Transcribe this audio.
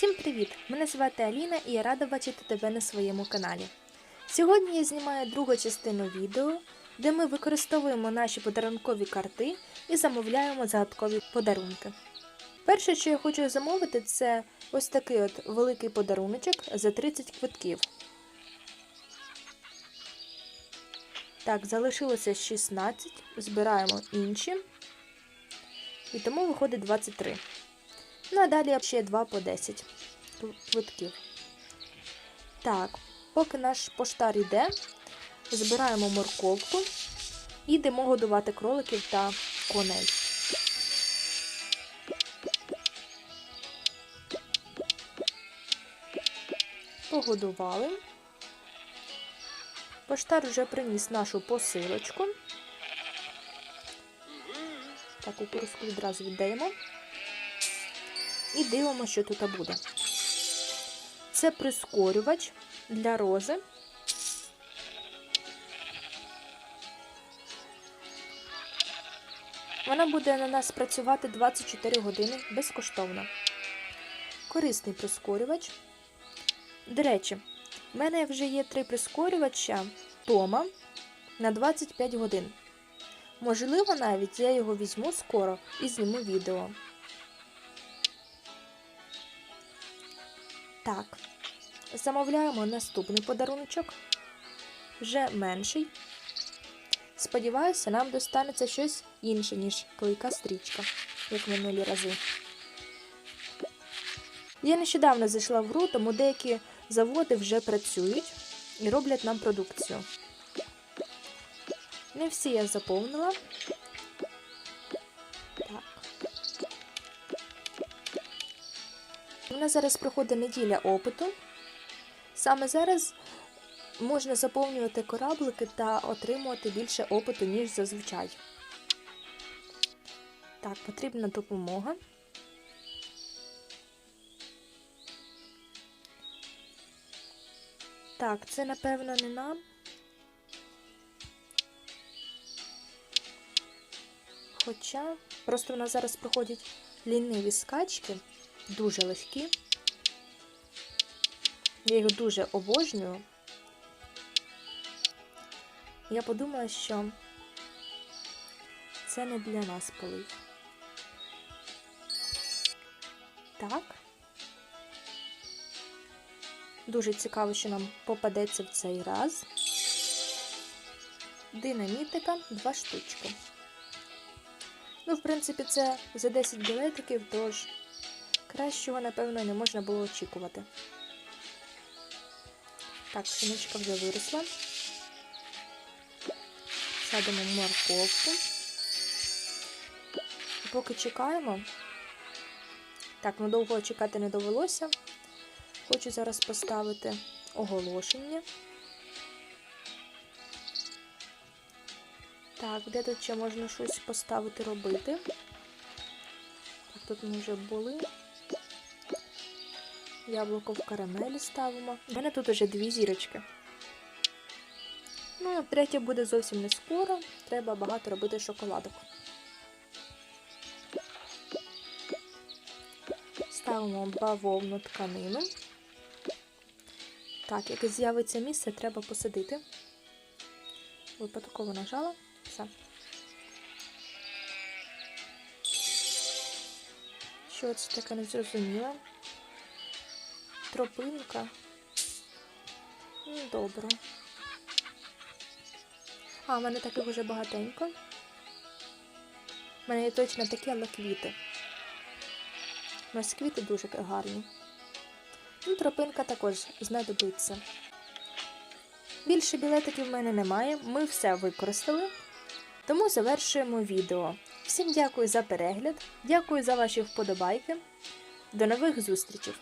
Всім привіт! Мене звати Аліна і я рада бачити тебе на своєму каналі. Сьогодні я знімаю другу частину відео, де ми використовуємо наші подарункові карти і замовляємо загадкові подарунки. Перше, що я хочу замовити, це ось такий от великий подаруночок за 30 квитків. Так, залишилося 16, збираємо інші. І тому виходить 23. Ну а далі ще 2 по 10 квитків. Так, поки наш поштар йде, збираємо морковку і йдемо годувати кроликів та коней. Погодували. Поштар вже приніс нашу посилочку. Так, кукурузку відразу віддаємо. І дивимося, що тут буде. Це прискорювач для рози. Вона буде на нас працювати 24 години безкоштовно. Корисний прискорювач. До речі, в мене вже є три прискорювача Тома на 25 годин. Можливо, навіть я його візьму скоро і зніму відео. Так, замовляємо наступний подаруночок, вже менший. Сподіваюся, нам достанеться щось інше, ніж клейка стрічка, як минулі рази. Я нещодавно зайшла в гру, тому деякі заводи вже працюють і роблять нам продукцію. Не всі я заповнила. У нас зараз проходить неділя опиту. Саме зараз можна заповнювати кораблики та отримувати більше опиту, ніж зазвичай. Так, потрібна допомога. Так, це, напевно, не нам. Хоча просто в нас зараз проходять ліниві скачки, дуже легкі. Я їх дуже обожнюю. Я подумала, що це не для нас полив. Так. Дуже цікаво, що нам попадеться в цей раз. Динамітика два штучки. Ну, в принципі, це за 10 білетиків, тож кращого, напевно, не можна було очікувати. Так, шиничка вже виросла. Садимо морковку. Поки чекаємо. Так, ну довго чекати не довелося. Хочу зараз поставити оголошення. Так, де тут ще можна щось поставити робити? Так, тут ми вже були. Яблуко в карамелі ставимо. У мене тут вже дві зірочки. Ну, третє буде зовсім не скоро. Треба багато робити шоколадок. Ставимо бавовну тканину. Так, як з'явиться місце, треба посадити. Випадково нажала. Все. Що це таке незрозуміле? Тропинка. Ну, добре. А, в мене таких вже багатенько. У мене є точно такі, але квіти. У нас квіти дуже гарні. Ну, тропинка також знадобиться. Більше білетиків в мене немає, ми все використали. Тому завершуємо відео. Всім дякую за перегляд, дякую за ваші вподобайки. До нових зустрічей!